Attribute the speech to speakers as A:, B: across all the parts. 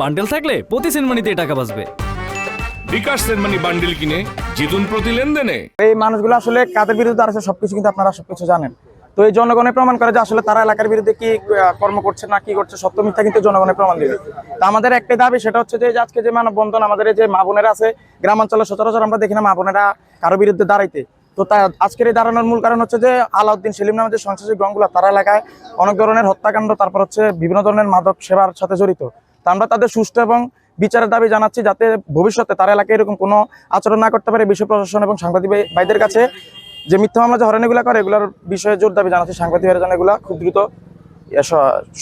A: Bundle থাকলে প্রতি সেনমানিতে টাকা বাঁচবে।
B: বিকাশ সেনমানি বান্ডিল কিনে জিতুন প্রতি লেনদেনে।
C: এই মানুষগুলো আসলে কাদের বিরুদ্ধে আসে সবকিছু কিন্তু আপনারা সবকিছু জানেন। তো এই জনগণের প্রমাণ করে যে আসলে তারা এলাকার বিরুদ্ধে কি কর্ম করছে না, কি করছে, সত্য মিথ্যা কিন্তু জনগণের প্রমাণ দিবে। তা আমাদের একটাই দাবি, সেটা হচ্ছে যে আজকে যে মানববন্ধন, আমাদের যে মা বোনেরা আছে, গ্রামাঞ্চলে সচরাচর আমরা দেখি না মা বোনেরা কারও বিরুদ্ধে দাঁড়াইতে। তো তা আজকের এই দাঁড়ানোর মূল কারণ হচ্ছে যে আলাউদ্দিন সেলিম নামে যে সন্ত্রাসী গ্রহগুলো, তারা এলাকায় অনেক ধরনের হত্যাকাণ্ড, তারপর হচ্ছে বিভিন্ন ধরনের মাদক সেবার সাথে জড়িত। তা আমরা তাদের সুষ্ঠু এবং বিচারের দাবি জানাচ্ছি যাতে ভবিষ্যতে তারা এলাকায় এরকম কোনো আচরণ না করতে পারে বিশ্ব প্রশাসন এবং সাংবাদিক ভাই- ভাইদের কাছে যে মিথ্যা মামলা যে হরানিগুলো করে, এগুলোর বিষয়ে জোর দাবি জানাচ্ছি সাংবাদিক ভাইরা যেন এগুলা খুব দ্রুত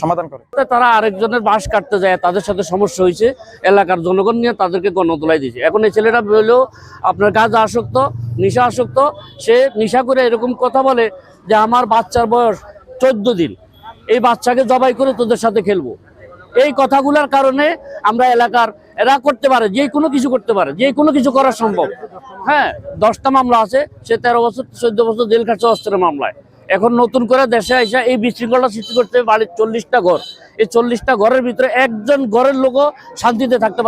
C: সমাধান করে।
D: তারা আরেকজনের বাস কাটতে যায়, তাদের সাথে সমস্যা হয়েছে। এলাকার জনগণ নিয়ে তাদেরকে গণতলায় দিয়েছে। এখন এই ছেলেটা হলেও আপনার কাজ আসক্ত, নিশা আসক্ত। সে নিশা করে এরকম কথা বলে যে, আমার বাচ্চার বয়স চোদ্দ দিন। এই বাচ্চাকে জবাই করে তোদের সাথে খেলব। এই কথাগুলোর কারণে আমরা এলাকার, এরা করতে পারে, যে কোনো কিছু করতে পারে, যে কোনো কিছু করা সম্ভব। হ্যাঁ দশটা মামলা আছে, সে তেরো বছর, চোদ্দ বছর জেল খাচ্ছে অস্ত্রের মামলায়। এখন নতুন করে দেশে এসে এই বিশৃঙ্খলা সৃষ্টি করতে বাড়ির চল্লিশটা ঘর। এই চল্লিশটা ঘরের ভিতরে একজন ঘরের লোকও শান্তিতে থাকতে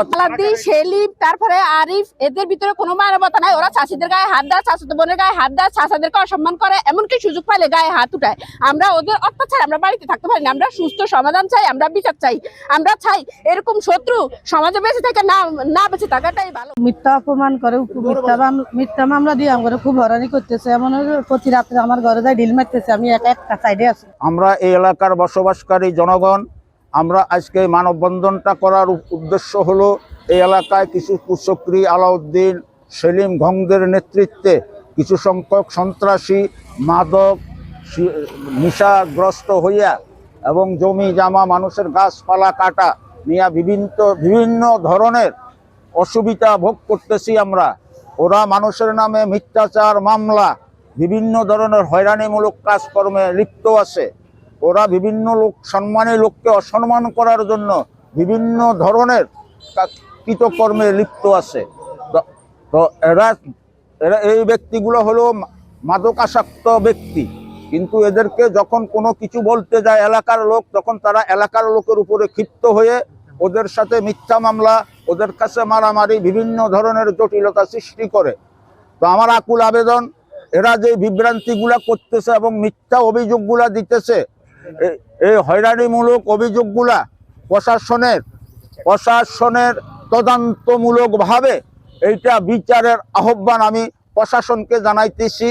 E: সেলিম তারপরে আরিফ এদের ভিতরে কোনো মানবতা নাই। ওরা চাষিদের গায়ে হাত দেয় চাষাতো বোনের গায়ে হাত দেয় চাষাদেরকে অসম্মান করে এমনকি সুযোগ পাইলে গায়ে হাত উঠায়। আমরা ওদের অত্যাচার আমরা বাড়িতে থাকতে পারি না। আমরা সুস্থ সমাধান চাই আমরা বিচার চাই আমরা চাই এরকম শত্রু সমাজে বেঁচে থাকে না না বেঁচে থাকাটাই ভালো।
F: মিথ্যা অপমান করে মিথ্যা মিথ্যা মামলা দিয়ে আমার খুব হরানি করতেছে। এমন প্রতি রাত্রে আমার ঘরে যায় ডিল মারতেছে আমি একা একটা সাইডে আছি।
G: আমরা এই এলাকার বসবাসকারী জনগণ, আমরা আজকে মানববন্ধনটা করার উদ্দেশ্য হলো এই এলাকায় কিছু কুচক্রী আলাউদ্দিন, সেলিম ঘংদের নেতৃত্বে কিছু সংখ্যক সন্ত্রাসী, মাদক নেশাগ্রস্ত হইয়া এবং জমি জামা, মানুষের গাছপালা কাটা নিয়ে বিভিন্ন বিভিন্ন ধরনের অসুবিধা ভোগ করতেছি আমরা। ওরা মানুষের নামে মিথ্যাচার, মামলা বিভিন্ন ধরনের হয়রানিমূলক কাজকর্মে লিপ্ত আছে। ওরা বিভিন্ন লোক, সম্মানী লোককে অসম্মান করার জন্য বিভিন্ন ধরনের কৃতকর্মে লিপ্ত আছে। তো- এরা এরা এই ব্যক্তিগুলো হলো মাদকাসক্ত ব্যক্তি। কিন্তু এদেরকে যখন কোনো কিছু বলতে যায় এলাকার লোক, তখন তারা এলাকার লোকের উপরে ক্ষিপ্ত হয়ে ওদের সাথে মিথ্যা মামলা, ওদের কাছে মারামারি, বিভিন্ন ধরনের জটিলতা সৃষ্টি করে। তো আমার আকুল আবেদন এরা যে বিভ্রান্তিগুলা করতেছে এবং মিথ্যা অভিযোগগুলা দিতেছে এই হয়রানিমূলক অভিযোগগুলা প্রশাসনের প্রশাসনের তদন্তমূলকভাবে এইটা বিচারের আহ্বান আমি প্রশাসনকে জানাইতেছি।